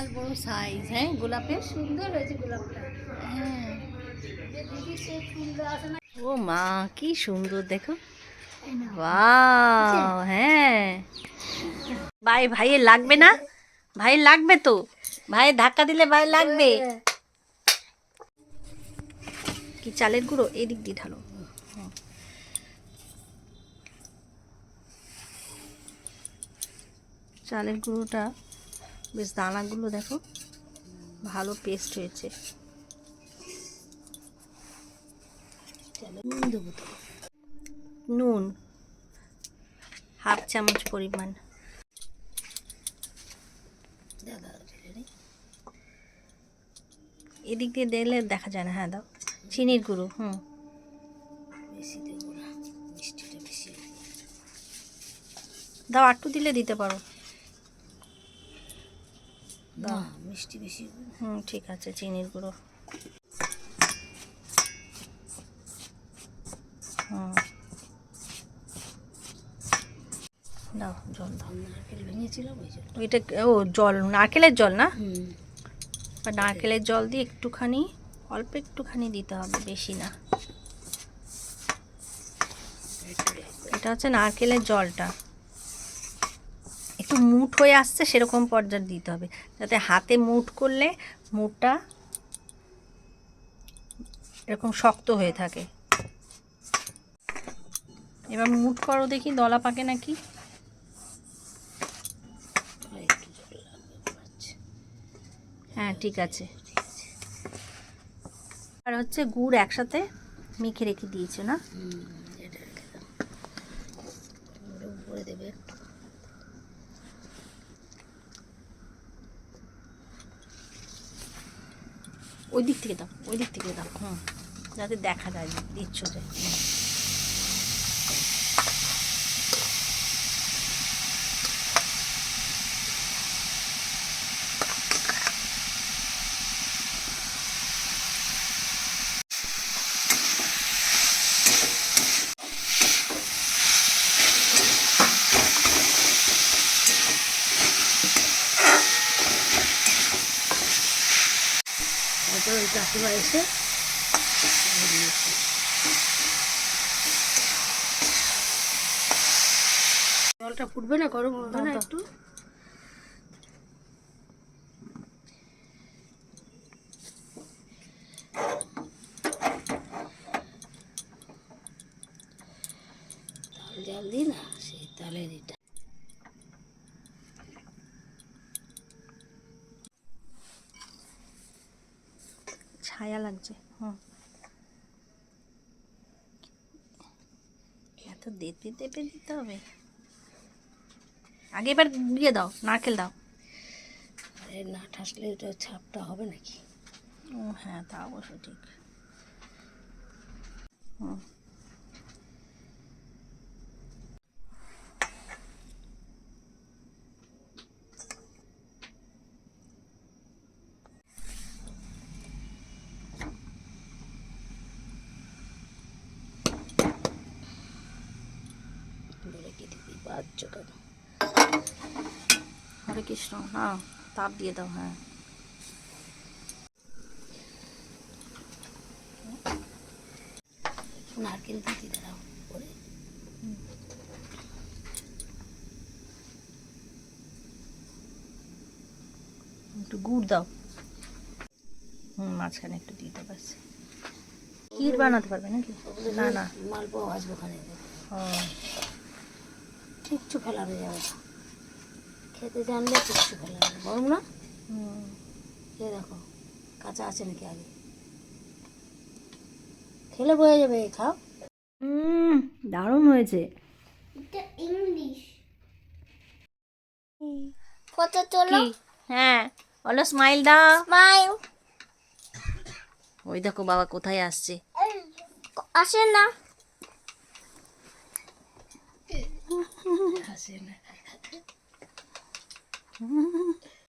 বিশাল বড় সাইজ হ্যাঁ? গোলাপের? সুন্দর হয়েছে গোলাপটা। হ্যাঁ। ও মা কি সুন্দর দেখো। হ্যাঁ। ভাই ভাইয়ের লাগবে না? ভাই লাগবে তো? ভাই ধাক্কা দিলে ভাই লাগবে? কি চালের গুঁড়ো? এদিক দিয়ে ঢালো। চালের গুঁড়োটা বেশ দানাগুলো দেখো। ভালো পেস্ট হয়েছে। নুন হাফ চামচ পরিমাণ। এদিক দিয়ে দিলে দেখা যায় না হ্যাঁ দাও। চিনির গুঁড়ো হুম। দাও আটটু দিলে দিতে পারো। না মিষ্টি বেশি হুম ঠিক আছে চিনির গুঁড়ো। হুম। দাও জল দাও। নারকেল ভেঙেছিলাম ওইটা ও জল নারকেলের জল না? বা নারকেলের জল দিয়ে একটুখানি অল্প একটুখানি দিতে হবে বেশি না। এটা হচ্ছে নারকেলের জলটা। একটু মুঠ হয়ে আসছে, সেরকম পর্যায়ে দিতে হবে। যাতে হাতে মুঠ করলে মুঠটা এরকম শক্ত হয়ে থাকে। এবার মুঠ করো দেখি, দলা পাকে নাকি? হ্যাঁ ঠিক আছে। আর হচ্ছে গুড় একসাথে মেখে রেখে দিয়েছে না? দেবে একটু। ওই দিক থেকে দাও ওই দিক থেকে দাও। হুম যাতে দেখা যায় দিচ্ছ যে। তারপর ওই কাকিমা এসে জলটা ফুটবে না গরম হবে না একটু? জাল দিই না সেই তালের এটা ছায়া লাগছে হুম। এত দেতে দেবে দিতে হবে। আগে এবার দিয়ে দাও নারকেল দাও। আরে না ঠাসলে ওটা ছাপটা হবে নাকি? ও হ্যাঁ তা অবশ্য ঠিক। হুম বলে দিদি বাচ্চা কেন হরে কৃষ্ণ হ্যাঁ তাপ দিয়ে দাও হ্যাঁ। নারকেল দিদি দাঁড়াও একটু গুড় দাও। হুম মাঝখানে একটু দিয়ে দাও ক্ষীর বানাতে পারবে নাকি? না না। মালপোয়া ভাজবো ওখানে। ও কিচ্ছু ফেলানো যাবে না। খেতে জানলে কিচ্ছু ফেলানো যাবে গরম না হুম। খেয়ে দেখো কাঁচা আছে নাকি আগে? খেলে বোঝা যাবে খাও। হুম দারুণ হয়েছে। এটা ইংলিশ। ফটো তোলো হ্যাঁ বলো স্মাইল দাও। স্মাইল ওই দেখো বাবা কোথায় আসছে। আসে না। হাসে না